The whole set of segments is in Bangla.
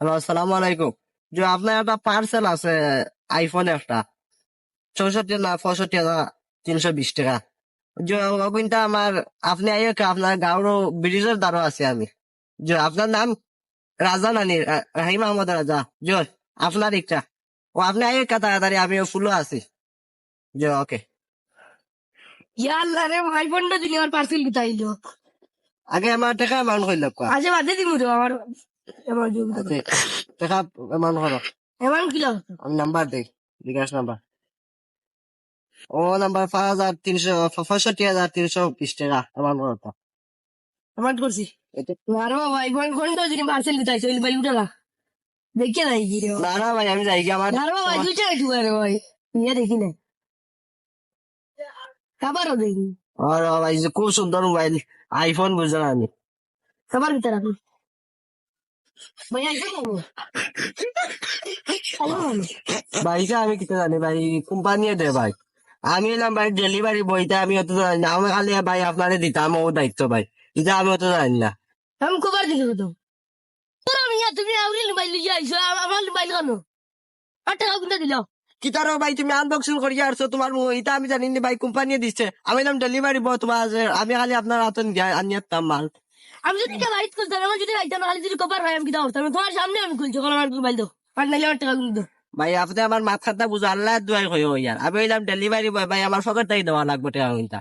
হ্যালো আসসালামু আলাইকুম। যে আপনার একটা পার্সেল আছে আইফোন একটা। চৌষট্টি না পঁয়ষট্টি না তিনশো বিশ টাকা। যে ওইটা আমার আপনি আইও কে আপনার গাঁর ব্রিজের দ্বারও আছে আমি। যে আপনার নাম? রাজা নানি রাহিম আহমদ রাজা। যে আপনার একটা। ও আপনি আইও কে তাড়াতাড়ি আমি ফুলও আছি। যে ওকে ইয়া আল্লাহ রে আইফোনটা দিলি আমার পার্সেল কোথায় আগে আমার টাকা এমাউন্ট হইল আজে বাদে দিমু রে আমার আমার টাকা করো এমন কিলো আমি নাম্বার দেই বিকাশ নাম্বার। ও নাম্বার পাঁচ হাজার তিনশো পঁয়ষট্টি হাজার তিনশো বিশ টাকা আমার হতো করছি। এটা আর বাবা আইফোন কোনটা দিলি পার্সেল কোথায় চল বাই উঠালা। দেখে নাই কি না না ভাই আমি যাই আমার আর বাবা দুইটা একটু ভাই। ইয়া দেখি না খাবারও দেখি। আর ভাই খুব সুন্দর মোবাইল আইফোন বুঝলাম আমি। ভিতরে রাখুন ভাই আইফোন নেব আইফোন ভাই যে আমি কিছু জানি ভাই কোম্পানি দে ভাই। আমি এলাম ভাই ডেলিভারি বইতে আমি অত জানি না। আমি খালি ভাই আপনারে দিতাম ও দায়িত্ব ভাই। এটা আমি অত জানি না। আমি কবার দিকে তো তুমি আউরি মোবাইল লিয়ে আইছো আমার মোবাইল কেন আর টাকা কোনটা দিল? ভাই তুমি আনবক্সিং করিয়া আসছো তোমার এটা আমি জানি না ভাই কোম্পানি দিচ্ছে আমি এলাম ডেলিভারি বয় তোমার আমি খালি আপনার হাতে আনিয়ে মাল। আমি যদি টাকা রাইট করতাম আমার যদি রাইতাম খালি যদি কবার হয় আমি কি দাও তোমার সামনে আমি খুলছি কোন আমার মোবাইল দাও আর নাইলে আমার টাকা গুলো ভাই আপনি আমার মাথা খাতা বুঝো আল্লাহ দুয়াই হয়ে ইয়ার আমি হইলাম ডেলিভারি বয় ভাই আমার ফকেট তাই দেওয়া লাগবে টাকা কিন্তু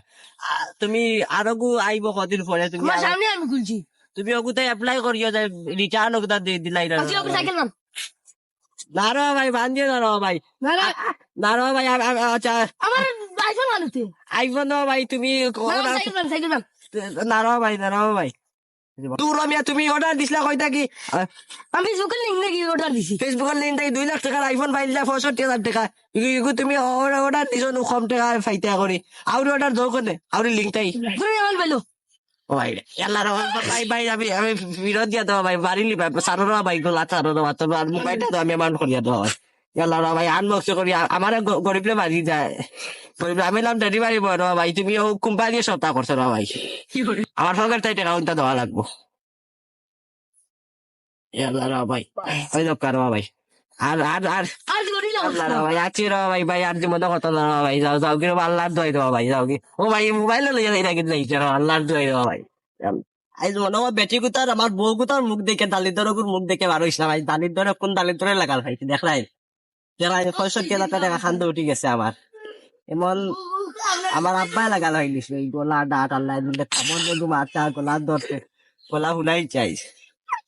তুমি আরও গু আইব কদিন পরে তুমি আমার সামনে আমি খুলছি। তুমি ওগুতাই এপ্লাই করিও যে রিটার্ন ওগুতা দিয়ে দিলাই না সাইকেল নাম। না ভাই বান্ধিও না রে ভাই। না না। না ভাই আচ্ছা। আমার আইফোন আনুতে আইফোন ভাই তুমি না আমার সাইকেল নাম সাইকেল নাম। না রে ভাই না রে ভাই। দূর মিয়া তুমি অর্ডার দিছিলা কইতা কি? আমি লিঙ্ক নাকি অর্ডার দিছি? ফেসবুকের লিঙ্ক দুই লাখ টাকার আইফোন পাইলা পঁয়ষট্টি হাজার টাকা। তুমি অর্ডার দিছো নু কম টাকা ফাইতা করি আউরি অর্ডার দাও কোনে? আউরি লিঙ্ক তাই তুমি আমার পাইলো ভাই এল্লা রে ভাই ভাই আমি আমি বিরোধ দিয়া দেওয়া ভাই। বাড়িলি ভাই। সারো রা ভাই। গোলা সারো রা তো মোবাইলটা তো আমি অ্যামাউন্ট করিয়া দেওয়া হয় এল্লা রা ভাই। আনবক্স করি আমার গরিবলে বাড়ি যায়। নাম ডেলিভারি বয় রা ভাই, তুমি কোম্পানি সপ্তাহ করছ রা ভাই। আমার সঙ্গে তাই টাকা ওইটা দেওয়া লাগবো। যাও কি আল্লাহর দোয়াই দেওয়া ভাই, যাও কি। ভাই মোবাইল লইয়া যাই নাকি যাইছে আল্লাহর ভাই। আজ মনে হয় বেটি গুতার আমার বউ গুতার মুখ দেখে দালিদ্র মুখ দেখে বার না ভাই। দালিদ্র কোন দালিদ্রে লাগাল ভাই দেখলাই যারা পঁয়ষট্টি হাজার টাকা খান্দ উঠি গেছে আমার এমন আমার আব্বাই লাগাল হইলিস এই গোলা ডাট আল্লাহ দিলে যদি মারতে আর গোলা ধরতে। গোলা হুলাই চাইছ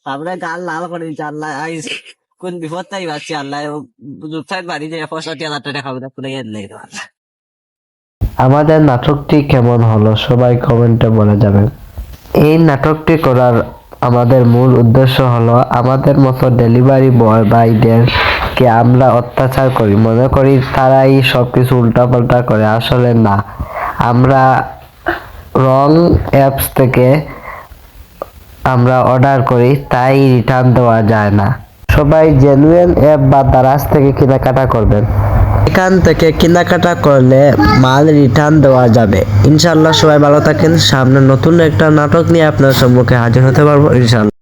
তারপরে গাল লাল করে দিচ্ছে আল্লাহ আইস, কোন বিপদ তাই পাচ্ছি আল্লাহ জুতাই বাড়ি যায় পঁয়ষট্টি হাজার টাকা খাবে, পুরে গেলে আমাদের নাটকটি কেমন হলো, সবাই কমেন্টে বলে যাবেন। এই নাটকটি করার আমাদের মূল উদ্দেশ্য হলো, আমাদের মতো ডেলিভারি বয় ভাইদেরকে আমরা অত্যাচার করি। মনে করি তারাই সবকিছু উল্টাপাল্টা করে। আসলে না। আমরা রং অ্যাপস থেকে আমরা অর্ডার করি, তাই রিটার্ন দেওয়া যায় না। সবাই জেনুইন অ্যাপ বা দারাজ থেকে কেনাকাটা করবেন। এখান থেকে কেনাকাটা করলে মাল রিটার্ন দেওয়া যাবে। ইনশাল্লাহ সবাই ভালো থাকেন। সামনে নতুন একটা নাটক নিয়ে আপনার সম্মুখে হাজির হতে পারব ইনশাল্লাহ